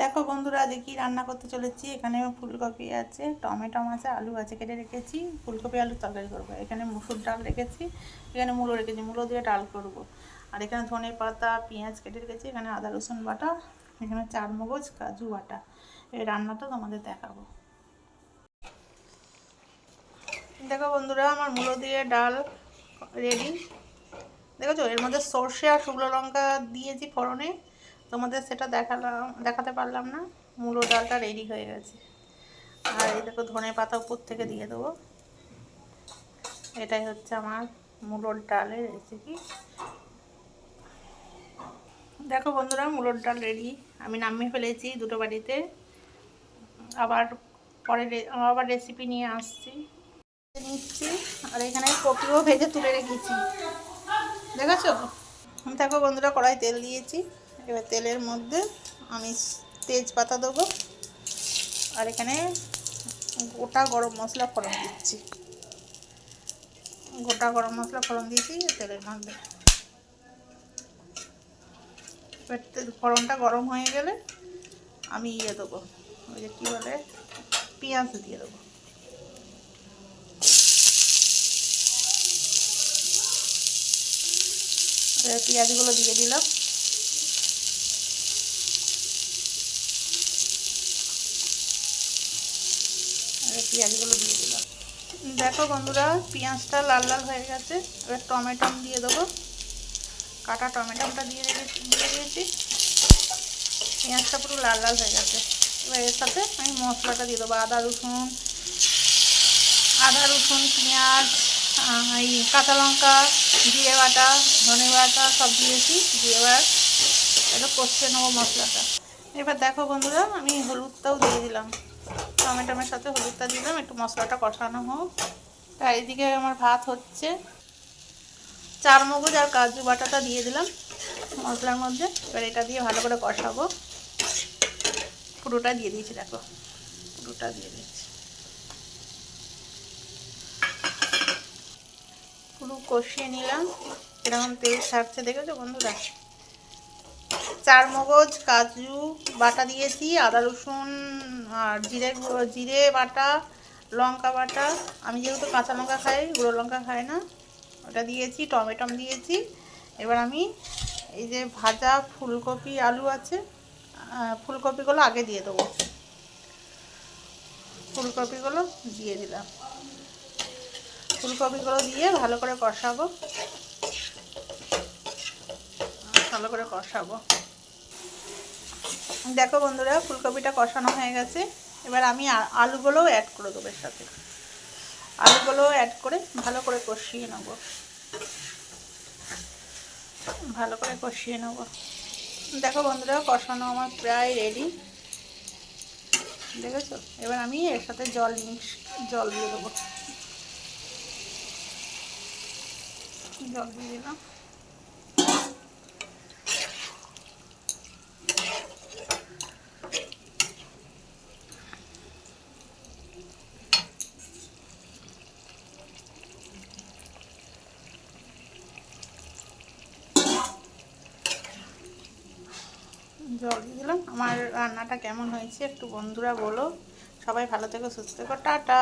দেখো বন্ধুরা কি রান্না করতে চলেছি। এখানে ফুলকপি আছে, টমেটো আছে আলু আছে কেটে রেখেছি। ফুলকপি আলু তরকারি করব। এখানে মুসুর ডাল রেখেছি, এখানে মূলো রেখেছি, মূলো দিয়ে ডাল করব। আর এখানে ধনে পাতা, পেঁয়াজ কেটে রেখেছি, এখানে আদা, রসুন বাটা, এখানে চার মগজ, কাজু বাটা। এই রান্নাটা তোমাদের দেখাবো। দেখো বন্ধুরা, আমার মূলো দিয়ে ডাল রেডি। দেখেছ? এর মধ্যে সর্ষে আর শুকনো লঙ্কা দিয়েছি ফোড়নে। তোমাদের সেটা দেখালাম, দেখাতে পারলাম না। মূলো ডালটা রেডি হয়ে গেছে। আর এই দেখো ধনে পাতা উপর থেকে দিয়ে দেবো। এটাই হচ্ছে আমার মূলোর ডালের রেসিপি দেখো বন্ধুরা মূলোর ডাল রেডি আমি নামিয়ে ফেলেছি দুটো বাড়িতে আবার পরে আবার রেসিপি নিয়ে আসছি। নিচ্ছি। আর এখানে কপিও ভেজে তুলে রেখেছি। দেখেছ? দেখো বন্ধুরা, কড়াই তেল দিয়েছি। এবার তেলের মধ্যে আমি তেজপাতা দেবো। আর এখানে গোটা গরম মশলা ফোড়ন দিচ্ছি। গোটা গরম মশলা ফোড়ন দিয়েছি তেলের মধ্যে। এবার গরম হয়ে গেলে আমি ইয়ে দেবো, ওই যে কী বলে, পেঁয়াজ দিয়ে দেবো। পেঁয়াজগুলো দিয়ে দিলাম। পেঁয়াজগুলো দিয়ে দিলাম। দেখো বন্ধুরা, পেঁয়াজটা লাল লাল হয়ে গেছে। এবার টমেটম দিয়ে দেবো। কাটা টমেটমটা দিয়ে দিয়ে দিয়েছি। পেঁয়াজটা পুরো লাল লাল হয়ে গেছে। এবার এর সাথে আমি মশলাটা দিয়ে দেবো। আদা, রসুন আদা, রসুন, পেঁয়াজ এই কাঁচা লঙ্কা, জিরে বাটা, ধনে বাটা সব দিয়েছি। দিয়ে এবার এটা কষতে নেব মশলাটা। এবার দেখো বন্ধুরা, আমি হলুদটাও দিয়ে দিলাম। টমেটোমের সাথে হলুদটা দিলাম, একটু মশলাটা কষানো হোক। আর এদিকে আমার ভাত হচ্ছে। চার মগজ আর কাজু বাটাটা দিয়ে দিলাম মশলার মধ্যে। এবার এটা দিয়ে ভালো করে কষাবো। পুরোটা দিয়ে দিয়েছি, দেখো। পুরোটা দিয়ে দিয়েছি। পুরো কষিয়ে নিলাম। এরকম তেল ছাড়ছে, দেখেছ বন্ধুরা? চার মগজ, কাজু বাটা দিয়েছি, আদা রসুন আর জিরে জিরে বাটা, লঙ্কা বাটা। আমি যেহেতু কাঁচা লঙ্কা খাই, গুঁড়ো লঙ্কা খাই না, ওটা দিয়েছি, টমেটম দিয়েছি। এবার আমি এই যে ভাজা ফুলকপি আলু আছে ফুলকপিগুলো আগে দিয়ে দেবো। ফুলকপিগুলো দিয়ে দিলাম। ফুলকপিগুলো দিয়ে ভালো করে কষাবো। ভালো করে কষাবো। দেখো বন্ধুরা, ফুলকপিটা কষানো হয়ে গেছে। এবার আমি আলুগুলোও অ্যাড করে দেবো এর সাথে। আলুগুলোও অ্যাড করে ভালো করে কষিয়ে নেব। ভালো করে কষিয়ে নেব। দেখো বন্ধুরা, কষানো আমার প্রায় রেডি দেখেছ? এবার আমি এর সাথে জল মিক্স জল দিয়ে দেবো। জল দিয়ে দিলাম। জল দিয়ে দিলাম। আমার রান্নাটা কেমন হয়েছে একটু বন্ধুরা বলো। সবাই ভালো থেকো, সুস্থ থেকো। টাটা।